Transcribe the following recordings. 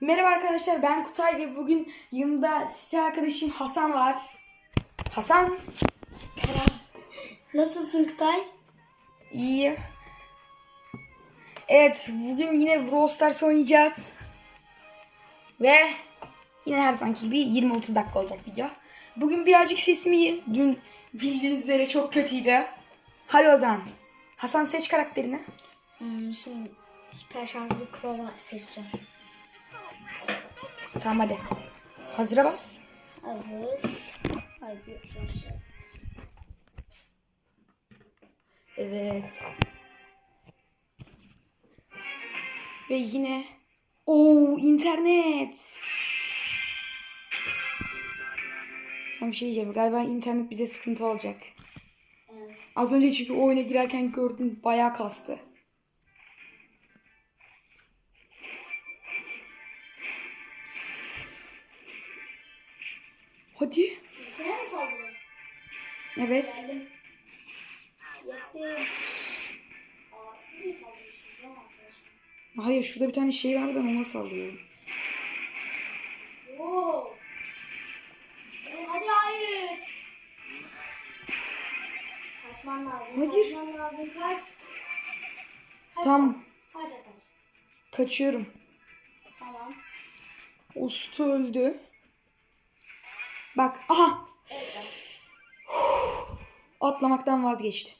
Merhaba arkadaşlar ben Kutay ve bugün yanımda site arkadaşım Hasan var. Hasan Nasılsın Kutay? iyi. Evet bugün yine Brawl Stars oynayacağız. Ve yine her zamanki gibi 20-30 dakika olacak video. Bugün birazcık sesim iyi. Dün bildiğiniz üzere çok kötüydü. Hadi o zaman. Hasan seç karakterini. Hmm, şimdi hiper şarjlı Crow'la seçeceğim. Tamam hadi. Hazıra bas. Hazır. Haydi başla. Evet. Ve yine o internet. Sana bir şey diyeceğim. Galiba internet bize sıkıntı olacak. Evet. Az önce çünkü oyuna girerken gördüm bayağı kastı. Hadi. Sen mi saldırıyorsun? Evet. Geldim. Yettim. Aa, siz mi saldırıyorsunuz lan arkadaşlar? Hayır şurada bir tane şey vardı ben ona sallıyorum. Oo. Ee, Hadi hayır. Kaçman lazım. Hayır. Kaçman lazım. Kaç. Kaç Tam Sadece kaç. kaçıyorum. Tamam. Usta öldü. Bak aha Evet. atlamaktan vazgeçti.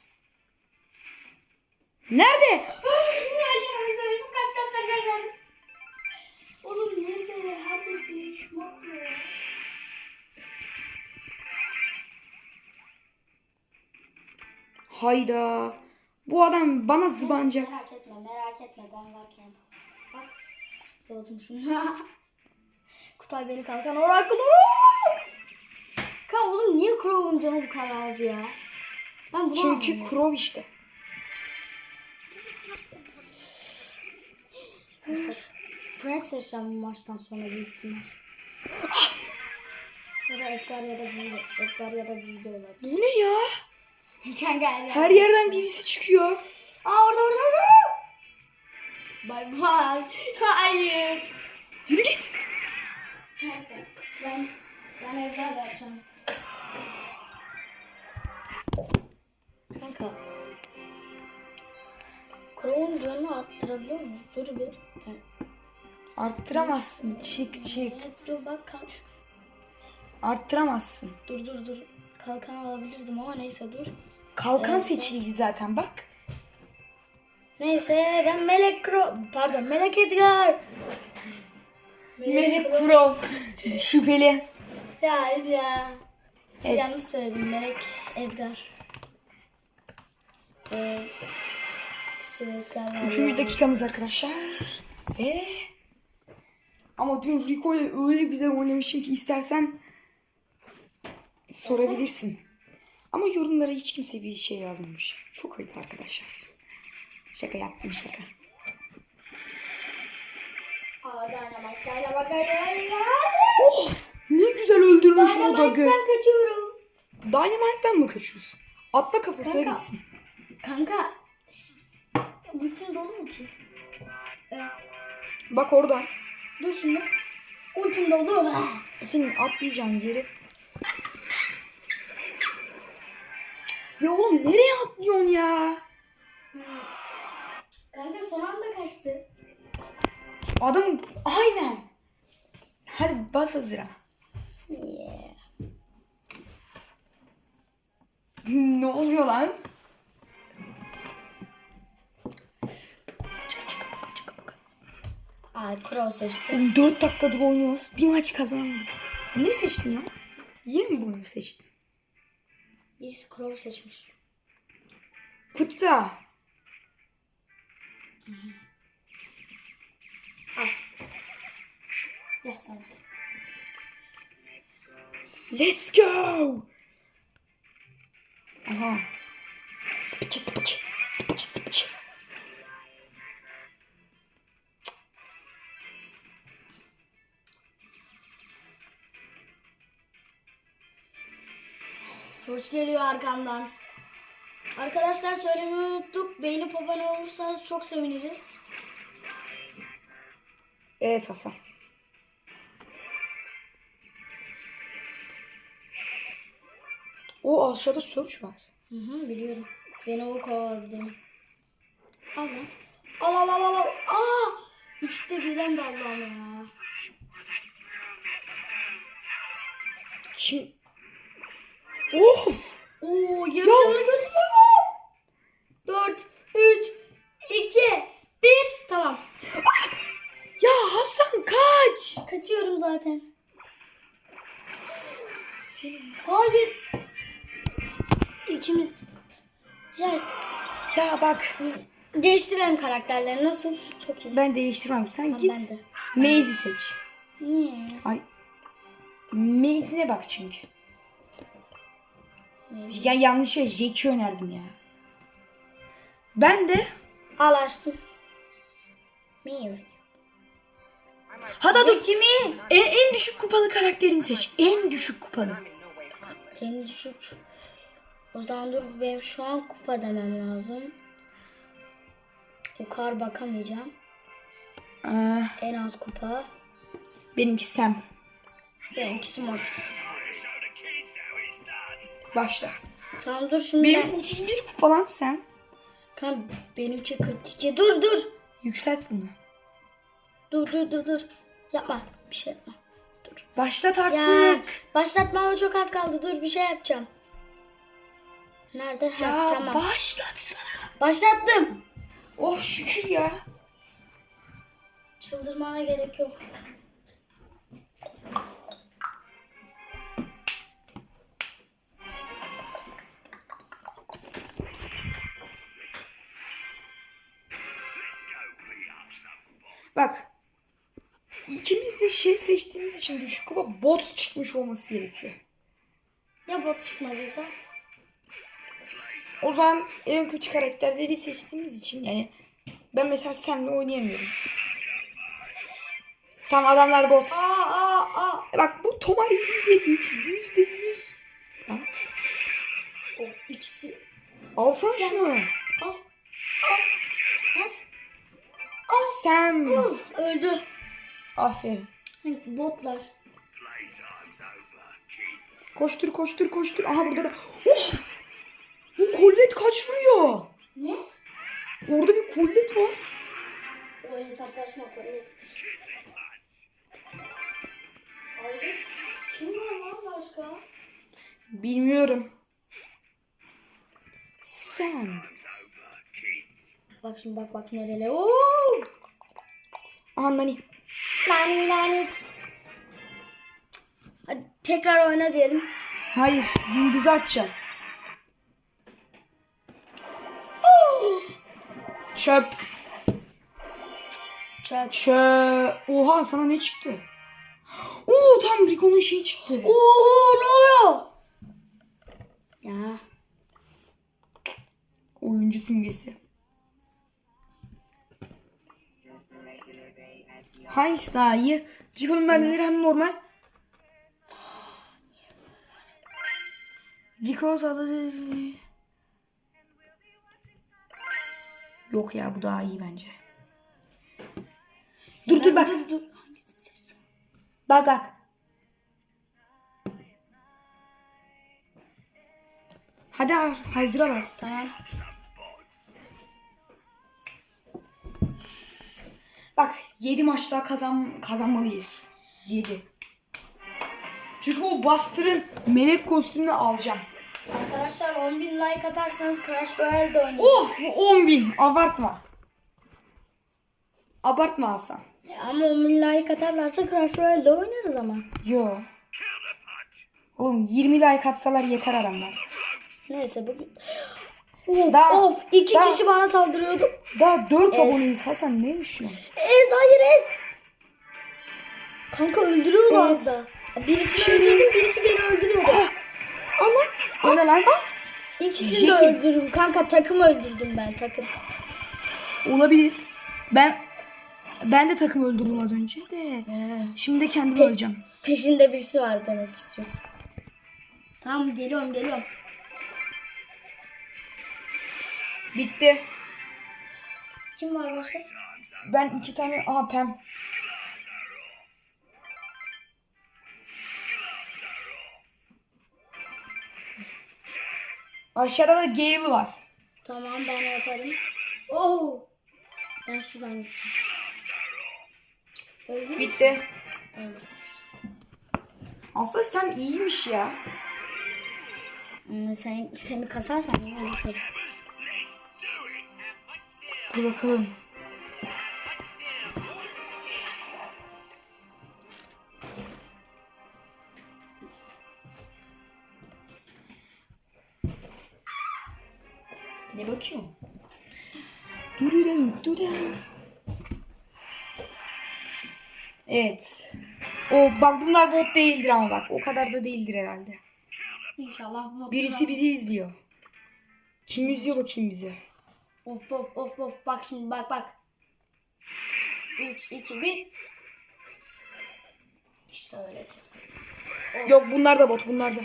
Nerede? Hayır hayır kaç kaç kaç kaç kaç. Oğlum neyse herkes bir uçmak ya. Hayda. Bu adam bana zıbanacak. Merak etme merak etme ben varken. Bak doğdum şunu. Kutay beni kalkan oraklı. Kan oğlum niye Crow'un canı bu kadar az ya? Ben bunu Çünkü anlamıyorum. Crow işte. Frank seçeceğim bu maçtan sonra büyük ihtimal. ya da Edgar ya da Büyüde. Edgar ya da Büyüde olabilir. Bu ne ya? Her, Her yerden birisi çıkıyor. Aa orada orada orada. Bay bay. Hayır. Yürü git. Ben ben evden de yapacağım. Kanka. Crow'un canını arttırabiliyor muyuz? Dur bir. Arttıramazsın. Çık çık. Evet, dur bak kalk. Arttıramazsın. Dur dur dur. Kalkan alabilirdim ama neyse dur. Kalkan Evet. seçildi zaten bak. Neyse ben Melek Crow. Pardon Melek Edgar. Melek Crow. Şüpheli. Ya ya. Evet. Yanlış söyledim Melek Edgar. Ee. Üçüncü dakikamız arkadaşlar. Ve ama dün Rico'yla öyle güzel oynamışım ki istersen sorabilirsin. Ama yorumlara hiç kimse bir şey yazmamış. Çok ayıp arkadaşlar. Şaka yaptım şaka. Of! Ne güzel öldürmüş o dagı. Dynamite'den kaçıyorum. Dynamite'den mı kaçıyorsun? Atla kafasına Kanka. gitsin. Kanka. şş, Ultin dolu mu ki? Ee, Bak orada. dur şimdi. Ultim dolu. Senin atlayacağın yeri. Ya oğlum nereye atlıyorsun ya? Kanka son anda kaçtı. Adam aynen. Hadi bas hazıra. Yeah. ne oluyor lan? Ay Crow seçti. Oğlum 4 dakikadır oynuyoruz. Bir maç kazandık. Ne seçtin lan? Yine mi bunu seçtin? Birisi Crow seçmiş. Fıtta. Al. Ya sen. Let's go. Aha. Sıpıçı sıpıçı. Koç geliyor arkandan. Arkadaşlar söylemeyi unuttuk. Beğenip abone olursanız çok seviniriz. Evet Hasan. O aşağıda Surge var. Hı hı biliyorum. Beni o kovaladı demin. Al lan. Al al al al. al. Aa! İkisi de birden daldı ama ya. Kim? Of! Oo yarısını götürüyorum. 4, 3, 2, 1. Tamam. Ya Hasan kaç! Kaçıyorum zaten. Senin... Hayır. İkimiz... Ya Ya bak değiştirelim karakterleri. Nasıl? Çok iyi. ben değiştirmem. Sen Tamam, git. ben de. Maze'i seç. Niye? Ay. Maze'ine bak çünkü. Maze. Ya yanlışa Jack'i önerdim ya. Ben de Al açtım. Maze. Hadi dur. kimi? En, en düşük kupalı karakterini seç. En düşük kupalı. En düşük. O zaman dur benim şu an kupa demem lazım. O kar bakamayacağım. Aa, En az kupa. benimki Sam. Benimkisi Mortis. Başla. Tamam dur şimdi Benim ben... 31 kupa lan Sam. Tamam, benimki 42. Dur dur. Yükselt bunu. Dur dur dur dur. Yapma. Bir şey yapma. Dur. Başlat artık. Ya başlatmama çok az kaldı. Dur bir şey yapacağım. Nerede? Ha, Ya tamam. başlatsana. Başlattım. Oh şükür ya. Çıldırmana gerek yok. Bak. İkimiz de şey seçtiğimiz için düşük kupa bot çıkmış olması gerekiyor. Ya bot çıkmadıysa? O zaman en kötü karakterleri seçtiğimiz için yani ben mesela Sam'le oynayamıyorum. Tam adamlar bot. Aa aa aa. E Bak bu Tomar %100, %100. Lan, O ikisi. Alsana şunu. Aferin. Botlar. Koştur koştur koştur. Aha burada da. Of! Bu kollet kaç vuruyor? Ne? Orada bir kollet var. O hesaplaşma. Abi kim var lan başka? Bilmiyorum. Sam. Bak şimdi bak bak nereli. Oo! Aha Nani. Nani nani. Hadi tekrar oyna diyelim. Hayır. Yıldız açacağız. Çöp. Çöp. Çöp. Oha sana ne çıktı? Oo tam Rico'nun şeyi çıktı. Oo ne oluyor? Ya Oyuncu simgesi. Hangisi daha iyi? Rico'nun mermileri hem normal. Rico sağladı. Yok ya bu daha iyi bence. Dur dur bak. dur? Bak bak. Hadi hazıra bas. Tamam. Bak 7 maç daha kazan kazanmalıyız. 7. Çünkü o Buster'ın melek kostümünü alacağım. Arkadaşlar 10.000 like atarsanız Crash Royale'de oynayacağız. Of 10 bin. Abartma. Abartma Hasan. Ama 10.000 like atarlarsa Crash Royale'de oynarız ama. Yo. Oğlum 20 like atsalar yeter adamlar. Neyse bugün. Of Daha- of iki daha- kişi bana saldırıyordu. Daha 4 Es. aboneyiz Hasan ne yaşıyorsun? Ez hayır ez. Kanka öldürüyordu az da. Birisini öldürdüm birisi beni öldürüyordu. Allah. O ne lan? İkisini de Jackie. öldürdüm. Kanka takım öldürdüm ben takım. Olabilir. Ben ben de takım öldürdüm az önce de. Şimdi de kendimi öleceğim. Peşinde birisi var demek istiyorsun. Tamam geliyorum geliyorum. Bitti. Kim var başka? Ben iki tane aha Pem. Aşağıda da Gale var. Tamam ben yaparım. Oh. Ben şuradan gideceğim. Öldü mü? Bitti. Öldü. Aslında sen iyiymiş ya. Hmm, sen seni kasarsan iyi olur tabii. Dur bakalım. Ne bakıyorsun? Dururem, dururem. Evet. O bak bunlar bot değildir ama bak. O kadar da değildir herhalde. İnşallah bu Birisi bizi izliyor. Kim izliyor bakayım bizi? Of of of of bak şimdi bak bak. 3 2 1 İşte öyle kesin. Yok bunlar da bot bunlar da.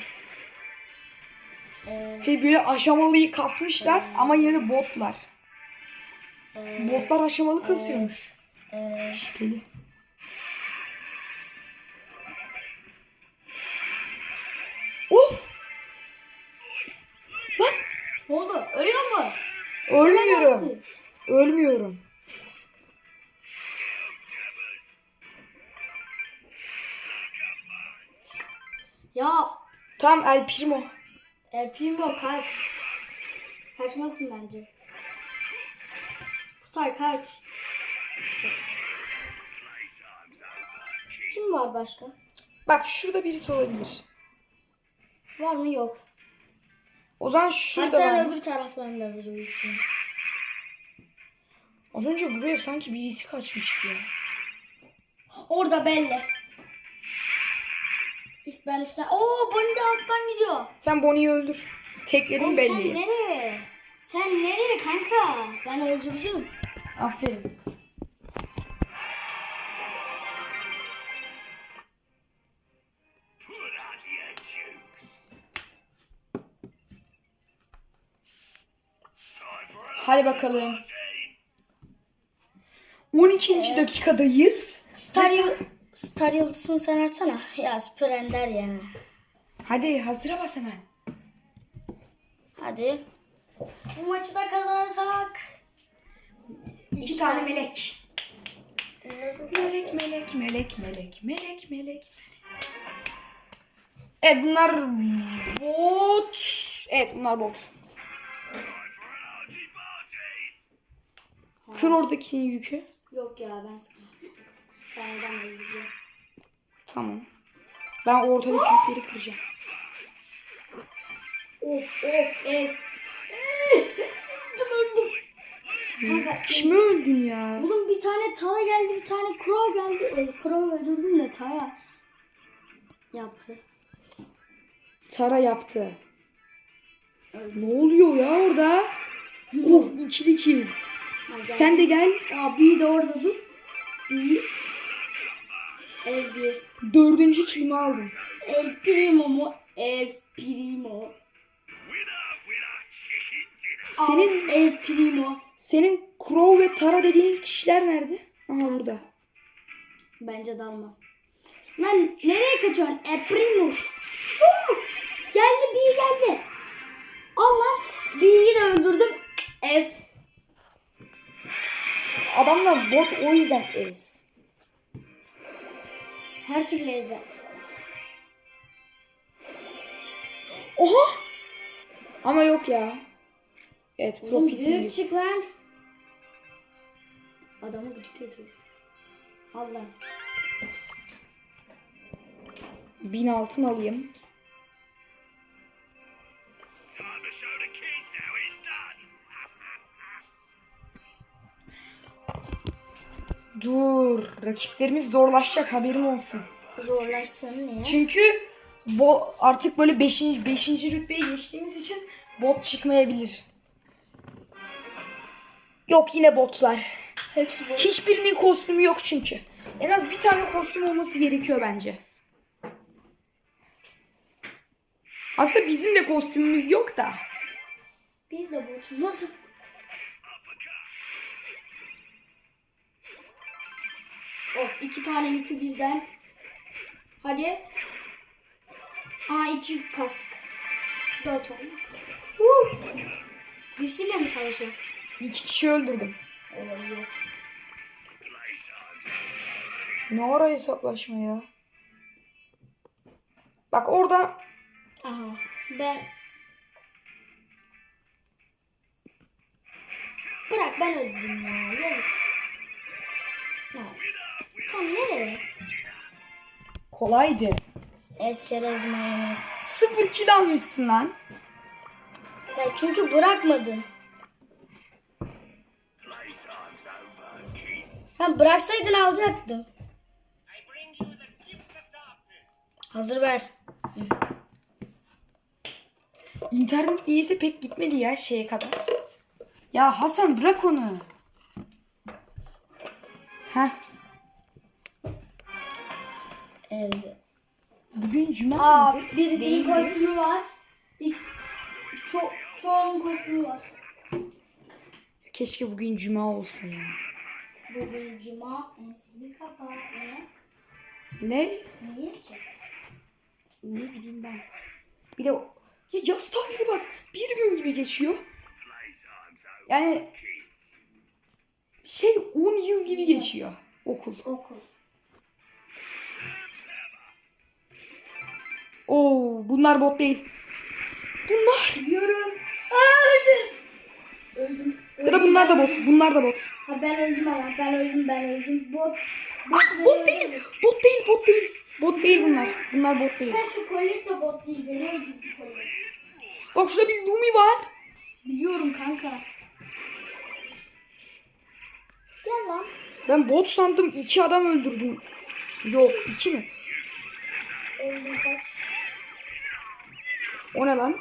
Ee, Şey böyle aşamalıyı kasmışlar ama yine de botlar. e, Botlar aşamalı kasıyormuş. e, Şüpheli. Of! Lan! ne oldu? Ölüyor mu? Ölmüyorum. Ölmüyorum. Ya Tam El Primo. El Primo kaç. Kaçmasın bence. Kutay kaç. Kim var başka? Bak şurada birisi olabilir. Var mı yok. O zaman şurada Haritanın var. öbür taraflarındadır büyük ihtimal. Az önce buraya sanki birisi kaçmıştı ya. Orada belli. Üst, ben üstten. Oo Bonnie de alttan gidiyor. Sen Bonnie'yi öldür. Tekledim Oğlum sen belli. nereye? Sen nereye kanka? Ben öldürdüm. Aferin. Hadi bakalım. 12. dakikadayız. Star, Yıl- Star Yıldız'ını sen açsana. Ya süper ender ya. Hadi hazıra bas hemen. Hadi. Bu maçı da kazanırsak. İki tane melek. Melek, melek, melek, melek, melek, melek. Evet bunlar bot. Evet bunlar bot. Kır oradaki yükü. Yok ya ben sana. Ben oradan gideceğim. Tamam. Ben ortadaki yükleri kıracağım. Of of es. öldüm öldüm. Kanka, Kimi öldün ya? Oğlum bir tane Tara geldi bir tane Crow geldi. E, Crow öldürdüm de Tara yaptı. Tara yaptı. Ne oluyor ya orada? Of ikili kill. Gel. Sen de gel. Aa bir de orada dur. Bir. Dördüncü killimi aldım. El Primo mu? Ez Primo. Senin Al, Ez Primo. senin Crow ve Tara dediğin kişiler nerede? Aha burada. Bence dalma. Lan nereye kaçıyorsun? E Primo. Geldi bir geldi. Al lan. B'yi de öldürdüm. Ez. Adamlar bot o yüzden ez. Her türlü ezde. Oha! Ama yok ya. Evet Oğlum büyük profesyonel. çık lan. Adamı gıcık ediyor. Allah. Bin altın alayım. Dur. Rakiplerimiz zorlaşacak haberin olsun. Zorlaşsın niye? Çünkü bu artık böyle 5. 5. rütbeye geçtiğimiz için bot çıkmayabilir. Yok yine botlar. Hepsi bu. Hiçbirinin kostümü yok çünkü. En az bir tane kostüm olması gerekiyor bence. Aslında bizim de kostümümüz yok da. Biz de botuz. Of iki tane yükü birden. Hadi. Aa iki yük kastık. Dört oldu. Uh. Birisiyle mi savaşıyor? İki kişi öldürdüm. Olabilir. Ne ara hesaplaşma ya? Bak orada Aha. Ben... Bırak ben öldüreyim ya. Yazık. Sen nereye? kolaydı. Es çerez mayonez. Sıfır kill almışsın lan. Ya çünkü bırakmadın. Ha bıraksaydın alacaktım. Hazır ver. İnternet niyeyse pek gitmedi ya şeye kadar. Ya Hasan bırak onu. Heh. Evet. Bugün cuma Aa mıydı? birisinin Değildi. kostümü var. İlk, ço çoğunun kostümü var. Keşke bugün cuma olsa ya. Bugün cuma ensini kapa. Ne? Ne? Niye ki? Ne bileyim ben. Bir de o- ya yaz tatili bak bir gün gibi geçiyor. Yani şey 10 yıl gibi geçiyor okul. Okul. Oo bunlar bot değil. Bunlar Biliyorum. Aa öldüm. Öldüm. ya da bunlar da bot. Bunlar da bot. Ha ben öldüm ama ben öldüm ben öldüm. Bot. Bot, beni Bot değil. Bot değil, bot değil. Bot değil bunlar. Bunlar bot değil. Ben şu kolik de bot değil. Öldürdü kolik. Bak şurada bir Lumi var. Biliyorum kanka. Gel lan. Ben bot sandım iki adam öldürdüm. Yok iki mi? Kaç. O ne lan?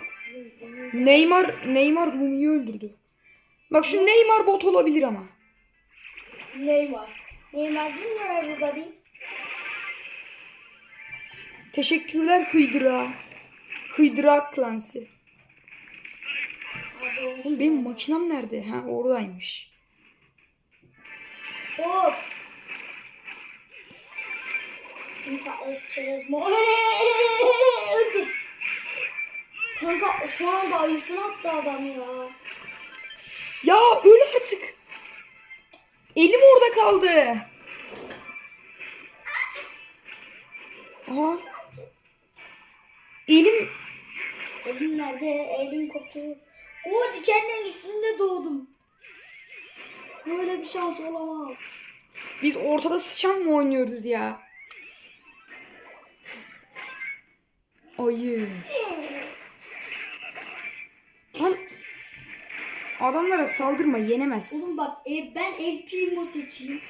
Neymar Neymar Lumi'yi öldürdü. Bak şu Neymar bot olabilir ama. Neymar. Neymar Junior everybody. Teşekkürler klansı. Abi olmuş. Oğlum benim makinem nerede? Ha oradaymış. Hop. Çerez mo. Öldür. Kanka son anda ayısını attı adam ya. Ya öl artık. Elim orada kaldı. Aha. Elim Elin nerede? Elin koptu. O dikenlerin üstünde doğdum. Böyle bir şans olamaz. biz ortada sıçan mı oynuyoruz ya? Ayı. Lan adamlara saldırma yenemez. Oğlum bak e, ben El Primo seçeyim.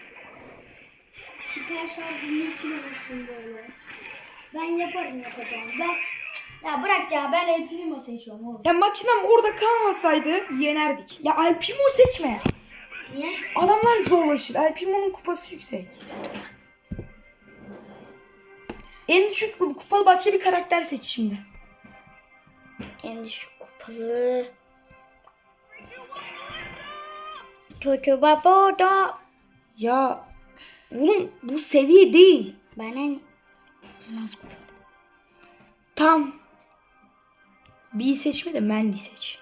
Hiper şarjımın içine vursun böyle. Ben yaparım yapacağım. Ben ya bırak ya ben El Primo seçiyorum oğlum. Ya makinem orada kalmasaydı yenerdik. Ya Alpimo seçme. Niye? Adamlar zorlaşır. Alpimo'nun kupası yüksek. En düşük kupalı başka bir karakter seç şimdi. En düşük kupalı. Çocuğu burada. Ya oğlum bu seviye değil. Ben en, en az kupalı. Tam. B seçme de Mandy seç.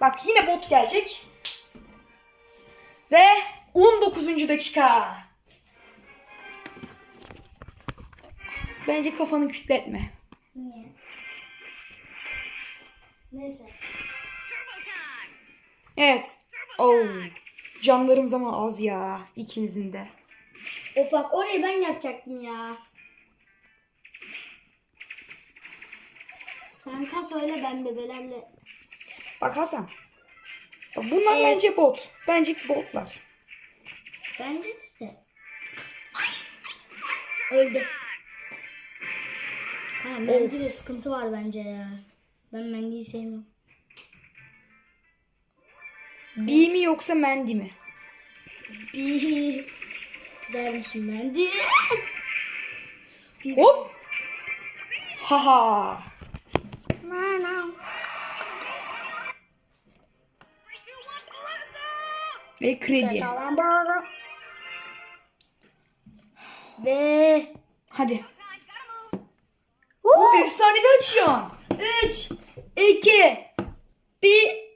Bak yine bot gelecek. Ve 19. dakika. Bence kafanı kütletme. Niye? Neyse. Evet. Oh. Canlarımız ama az ya. ikimizin de. O bak orayı ben yapacaktım ya. Sen kas öyle ben bebelerle. Bak Hasan. Bak bunlar Evet. bence bot. Bence botlar. Bence de. Öldü. Ha, Mendy'de sıkıntı var bence ya. Ben Mendy'yi sevmiyorum. B mi yoksa Mandy mi? Bir dermişim Mendy. Hop. Haha. Na, na. Ve kredi. Ve Hadi. Woo! Efsanevi açıyorsun. 3, 2, 1.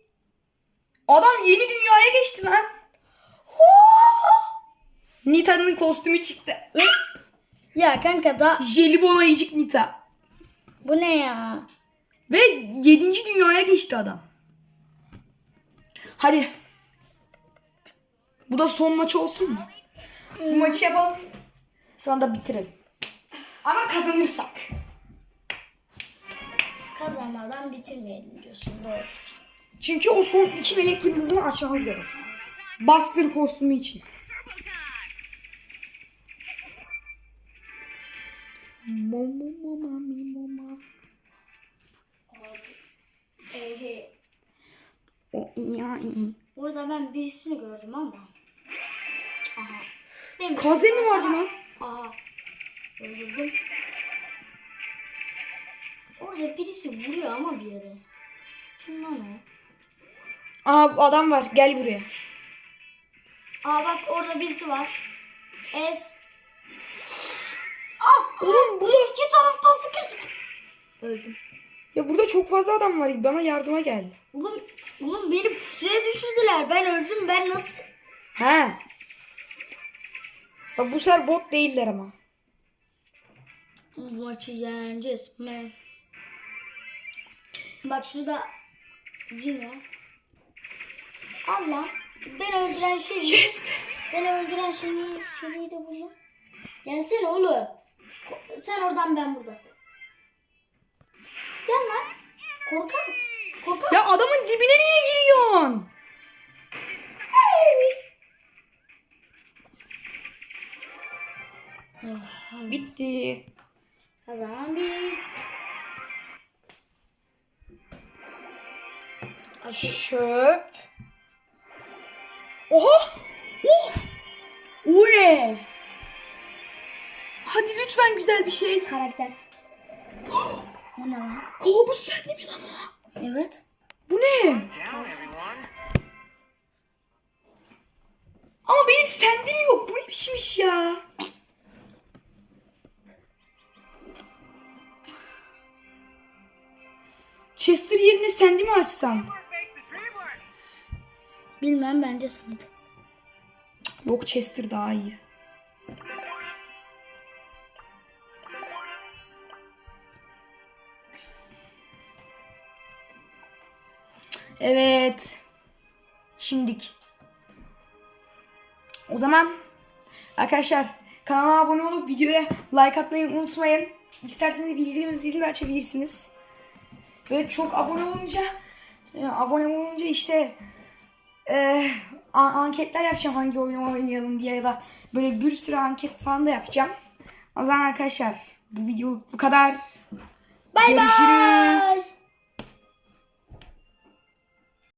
Adam yeni dünyaya geçti lan. Nita'nın kostümü çıktı. Ya kanka da Jelibon ayıcık Nita. bu ne ya? Ve 7. dünyaya geçti adam. Hadi. Bu da son maç olsun mu? Bu maçı yapalım. Sonra da bitirelim. Ama kazanırsak. Kazanmadan bitirmeyelim diyorsun doğru. Çünkü o son iki melek yıldızını açmamız gerek. Buster kostümü için. Momo mama mi mama. O ya iyi. Burada ben birisini gördüm ama. Aha. Demiş, Kaze mi vardı lan? Aha. Öldürdüm. Orada birisi vuruyor ama bir yere. Kim lan o? Aa adam var. Gel buraya. Aa bak orada birisi var. Es. Oğlum burada, İki taraftan sıkıştık. Öldüm. ya burada çok fazla adam var. Bana yardıma geldi. Oğlum, oğlum beni pusuya düşürdüler. Ben öldüm. Ben nasıl? He. Bak bu sefer bot değiller ama. Bu maçı yeneceğiz. Ne? Bak şurada cin var. Al lan. Beni öldüren şey Yes. Beni öldüren şeyi, şeyi de buldum. Gelsene oğlum. Sen oradan ben burada. Gel lan. Korkak. Korkak. Ya adamın dibine niye giriyorsun? Bitti. Kazanan biz. Çöp. Oha! Of! O ne? Hadi lütfen güzel bir şey. Karakter. o ne lan? Kabus sende mi lan o? Evet. Bu ne? Ama benim sendim yok. Bu ne biçmiş ya? Chester yerine sendi mi açsam? Bilmem bence sandı. Yok Chester daha iyi. Evet. Şimdik. O zaman arkadaşlar kanala abone olup videoya like atmayı unutmayın. İsterseniz bildirim zilini açabilirsiniz. Ve çok abone olunca e, abone olunca işte e, an- anketler yapacağım hangi oyunu oynayalım diye ya da böyle bir sürü anket falan da yapacağım. O zaman arkadaşlar bu videoluk bu kadar. Bay bay. Görüşürüz.